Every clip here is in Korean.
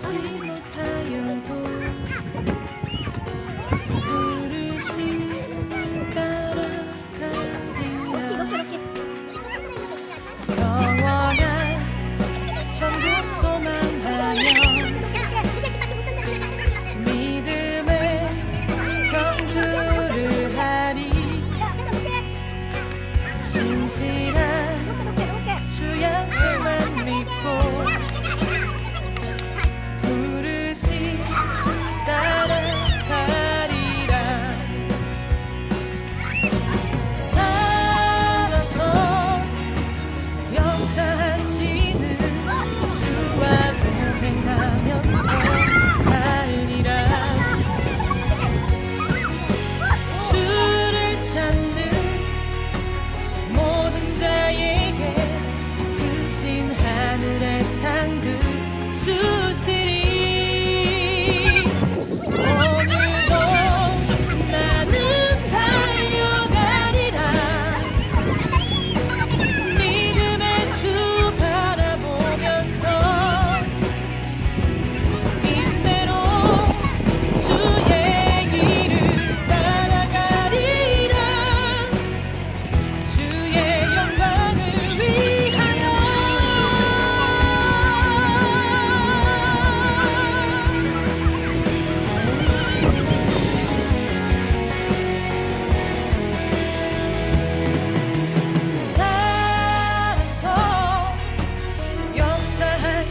알지 못하여도 그릇이 따라가리라 영원한 천국 소망하며 믿음의 경주를 하리 진실한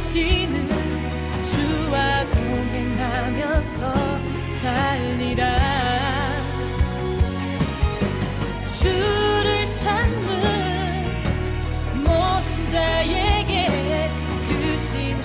역사하시는 주와 동행하면서 살리라. 주를 찾는 모든 자에게 크신